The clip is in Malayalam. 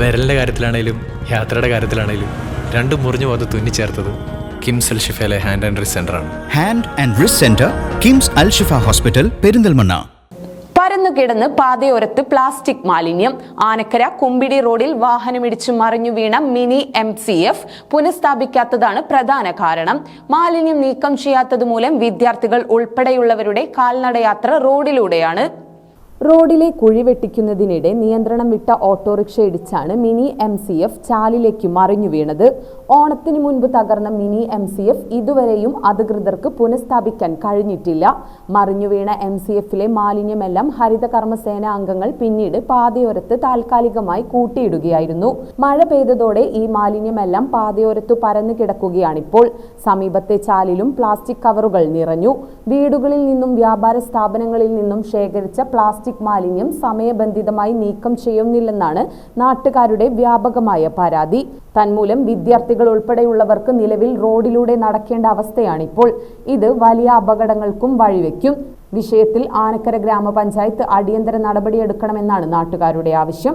വിരലിന്റെ കാര്യത്തിലാണേലും യാത്രയുടെ കാര്യത്തിലാണേലും രണ്ടും മുറിഞ്ഞു പോകാതെ തുന്നിച്ചേർത്തത് കിംസ് അൽ ഷിഫയിലെ ഹാൻഡ് ആൻഡ് റിസ് ആണ്. Hand and wrist centre KIMS Al Shifa hospital Perinthalmanna. പരന്നു കിടന്ന് പാതയോരത്ത് പ്ലാസ്റ്റിക് മാലിന്യം ആനക്കര കുമ്പിടി റോഡിൽ വാഹനമിടിച്ച് മറിഞ്ഞു വീണ മിനി എം സി എഫ് പുനഃസ്ഥാപിക്കാത്തതാണ് പ്രധാന കാരണം. മാലിന്യം നീക്കം ചെയ്യാത്തത് മൂലം വിദ്യാർത്ഥികൾ ഉൾപ്പെടെയുള്ളവരുടെ കാൽനടയാത്ര റോഡിലൂടെയാണ്. റോഡിലെ കുഴി വെട്ടിക്കുന്നതിനിടെ നിയന്ത്രണം വിട്ട ഓട്ടോറിക്ഷ ഇടിച്ചാണ് മിനി എം സി എഫ് ചാലിലേക്ക് മറിഞ്ഞു വീണത്. ഓണത്തിന് മുൻപ് തകർന്ന മിനി എം സി എഫ് ഇതുവരെയും അധികൃതർക്ക് പുനഃസ്ഥാപിക്കാൻ കഴിഞ്ഞിട്ടില്ല. മറിഞ്ഞു വീണ എം സി എഫിലെ മാലിന്യമെല്ലാം ഹരിത കർമ്മസേന അംഗങ്ങൾ പിന്നീട് പാതയോരത്ത് താൽക്കാലികമായി കൂട്ടിയിടുകയായിരുന്നു. മഴ പെയ്തതോടെ ഈ മാലിന്യമെല്ലാം പാതയോരത്തു പരന്നു കിടക്കുകയാണിപ്പോൾ. സമീപത്തെ ചാലിലും പ്ലാസ്റ്റിക് കവറുകൾ നിറഞ്ഞു. വീടുകളിൽ നിന്നും വ്യാപാര സ്ഥാപനങ്ങളിൽ നിന്നും ശേഖരിച്ച പ്ലാസ്റ്റിക് മാലിന്യം സമയബന്ധിതമായി നീക്കം ചെയ്യുന്നില്ലെന്നാണ് നാട്ടുകാരുടെ വ്യാപകമായ പരാതി. തന്മൂലം വിദ്യാർത്ഥികൾ ഉൾപ്പെടെയുള്ളവർക്ക് നിലവിൽ റോഡിലൂടെ നടക്കേണ്ട അവസ്ഥയാണിപ്പോൾ. ഇത് വലിയ അപകടങ്ങൾക്കും വഴിവെക്കും. വിഷയത്തിൽ ആനക്കര ഗ്രാമപഞ്ചായത്ത് അടിയന്തര നടപടിയെടുക്കണമെന്നാണ് നാട്ടുകാരുടെ ആവശ്യം.